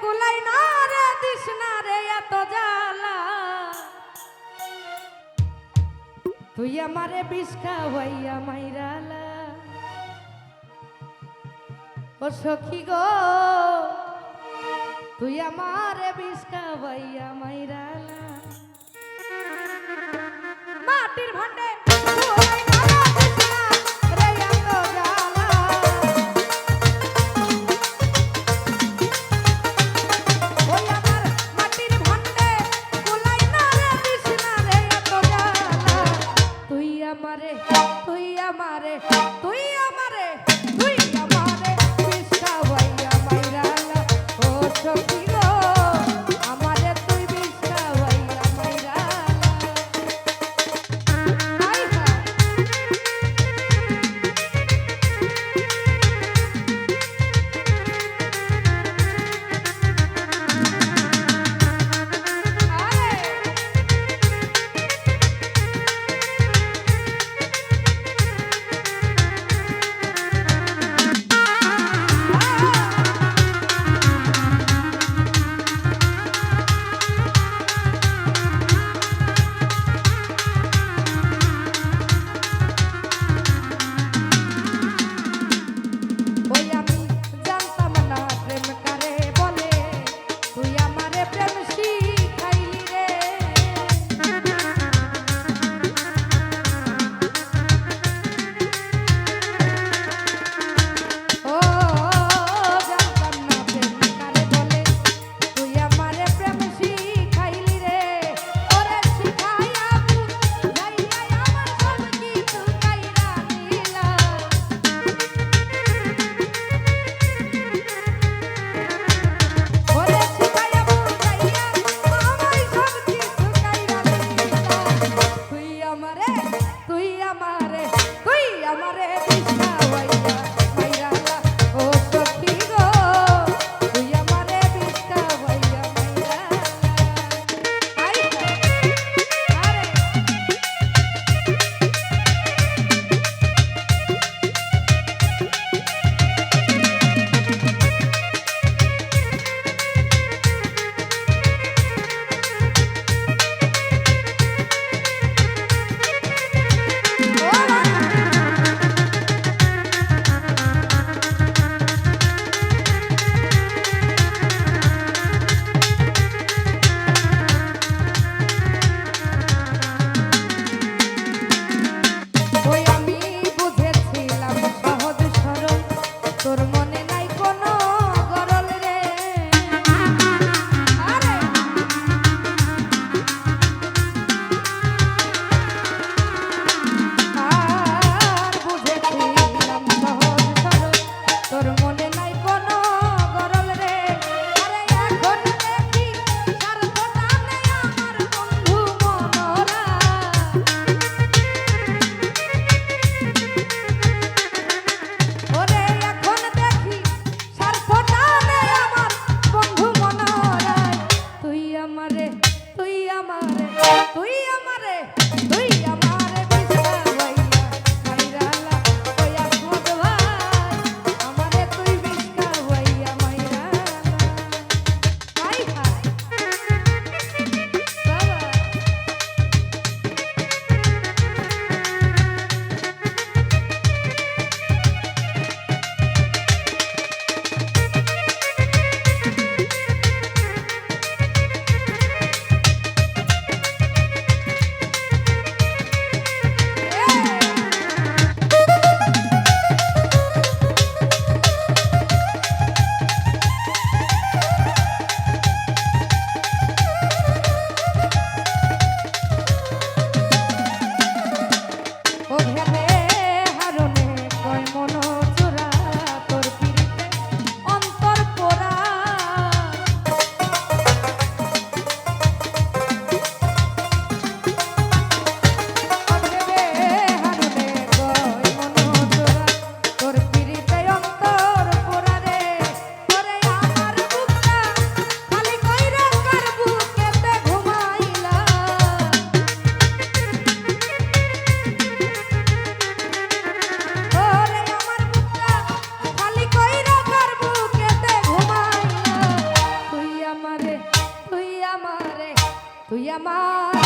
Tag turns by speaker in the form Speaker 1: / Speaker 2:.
Speaker 1: কুলাই না রে না রে, এত জ্বালা। তুই আমারে বিষ্কা হইয়া মাইরালা। ও সখী গো, তুই আমারে বিষ্কা হইয়া মাইরালা। মাটির ভান্ডে por morir. 妈妈。